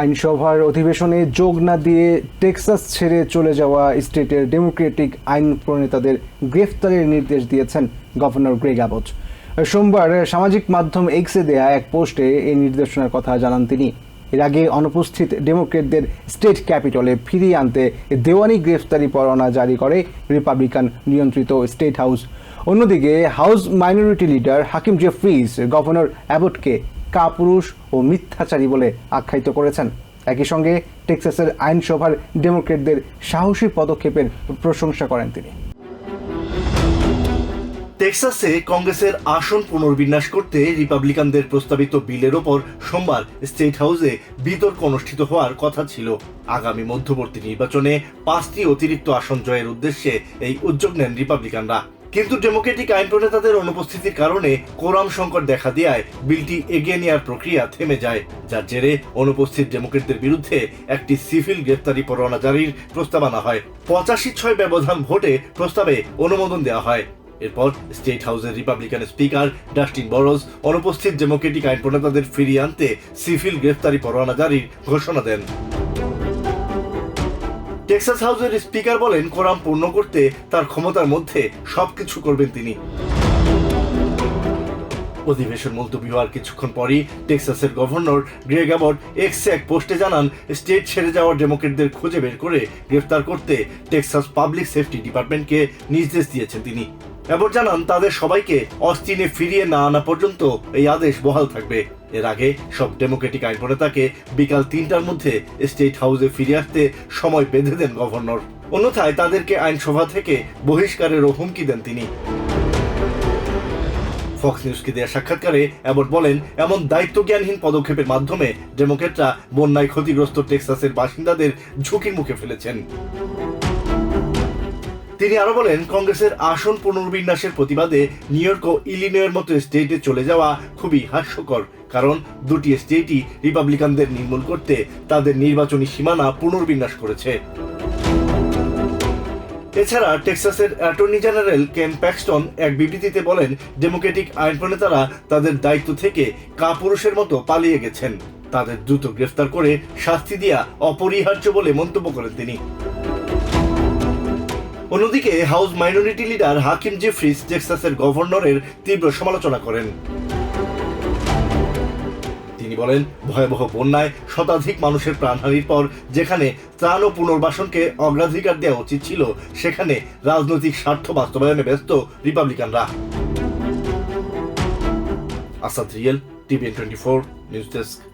আইনসভার অধিবেশনে যোগ না দিয়ে টেক্সাস ছেড়ে চলে যাওয়া স্টেটের ডেমোক্রেটিক আইন প্রণেতাদের গ্রেফতারের নির্দেশ দিয়েছেন গভর্নর গ্রেগ অ্যাবট। সোমবার সামাজিক মাধ্যম এক্সে দেয়া এক পোস্টে এই নির্দেশনার কথা জানান তিনি। এর আগে অনুপস্থিত ডেমোক্রেটদের স্টেট ক্যাপিটলে ফিরিয়ে আনতে দেওয়ানি গ্রেফতারি পরোয়ানা জারি করে রিপাবলিকান নিয়ন্ত্রিত স্টেট হাউস। অন্যদিকে House minority leader Hakeem Jeffries governor অ্যাবটকে কাপুরুষ ও মিথ্যাচারী বলে আখ্যায়িত করেছেন। একই সঙ্গে টেক্সাসের আইনসভার ডেমোক্রেটদের সাহসী পদক্ষেপের প্রশংসা করেন তিনি। টেক্সাসে কংগ্রেসের আসন পুনর্বিন্যাস করতে রিপাবলিকানদের প্রস্তাবিত বিলের ওপর সোমবার স্টেট হাউসে বিতর্ক অনুষ্ঠিত হওয়ার কথা ছিল। আগামী মধ্যবর্তী নির্বাচনে পাঁচটি অতিরিক্ত আসন জয়ের উদ্দেশ্যে এই উদ্যোগ নেন রিপাবলিকানরা। কিন্তু ডেমোক্রেটিক আইন প্রণেতাদের অনুপস্থিতির কারণে কোরাম সংকট দেখা দেওয়ায় বিলটি এগিয়ে নেওয়ার প্রক্রিয়া থেমে যায়, যার জেরে অনুপস্থিত ডেমোক্রেটদের বিরুদ্ধে একটি সিভিল গ্রেফতারি পরোয়ানা জারির প্রস্তাব আনা হয়। পঁচাশি ছয় ব্যবধান ভোটে প্রস্তাবে অনুমোদন দেওয়া হয়। এরপর স্টেট হাউসের রিপাবলিকান স্পিকার ডাস্টিন বরোজ অনুপস্থিত ডেমোক্রেটিক আইন প্রণেতাদের ফিরিয়ে আনতে সিভিল গ্রেফতারি পরোয়ানা জারির ঘোষণা দেন। টেক্সাস হাউসের স্পিকার বলেন কোরাম পূর্ণ করতে তার ক্ষমতার মধ্যে সবকিছু করবেন তিনি। অধিবেশন মুলতবি হওয়ার কিছুক্ষণ পরই টেক্সাসের গভর্নর গ্রেগ অ্যাবট এক্স এক পোস্টে জানান, স্টেট ছেড়ে যাওয়ার ডেমোক্রেটদের খুঁজে বের করে গ্রেফতার করতে টেক্সাস পাবলিক সেফটি ডিপার্টমেন্টকে নির্দেশ দিয়েছেন তিনি। অ্যাবট জানান, তাদের সবাইকে অস্টিনে ফিরিয়ে না আনা পর্যন্ত এই আদেশ বহাল থাকবে। এর আগে সব ডেমোক্রেটিক আইন প্রণেতাকে বিকাল তিনটার মধ্যে স্টেট হাউসে ফিরে আসতে সময় বেঁধে দেন গভর্নর। অন্যথায় তাদেরকে আইনসভা থেকে বহিষ্কারেরও হুমকি দেন তিনি। ফক্স নিউজকে দেওয়া সাক্ষাৎকারে অ্যাবট বলেন, এমন দায়িত্বজ্ঞানহীন পদক্ষেপের মাধ্যমে ডেমোক্রেটরা বন্যায় ক্ষতিগ্রস্ত টেক্সাসের বাসিন্দাদের ঝুঁকির মুখে ফেলেছেন। তিনি আরও বলেন, কংগ্রেসের আসন পুনর্বিন্যাসের প্রতিবাদে নিউ ও ইলিনয়ের মতো স্টেটে চলে যাওয়া খুবই হাস্যকর, কারণ দুটি স্টেটই রিপাবলিকানদের নির্মূল করতে তাদের নির্বাচনী সীমানা পুনর্বিন্যাস করেছে। এছাড়া টেক্সাসের অ্যাটর্নি জেনারেল কেন প্যাক্সটন এক বিবৃতিতে বলেন, ডেমোক্রেটিক আইন প্রণেতারা তাদের দায়িত্ব থেকে কাপুরুষের মতো পালিয়ে গেছেন। তাদের দ্রুত গ্রেফতার করে শাস্তি দেওয়া অপরিহার্য বলে মন্তব্য করেন তিনি। অন্যদিকে House minority leader Hakeem Jeffries টেক্সাসের গভর্নরের তীব্র সমালোচনা করেন। তিনি বলেন, ভয়াবহ বন্যায় শতাধিক মানুষের প্রাণহানির পর যেখানে ত্রাণ ও পুনর্বাসনকে অগ্রাধিকার দেওয়া উচিত ছিল, সেখানে রাজনৈতিক স্বার্থ বাস্তবায়নে ব্যস্ত রিপাবলিকানরা। Asad real TVN twenty four, news desk.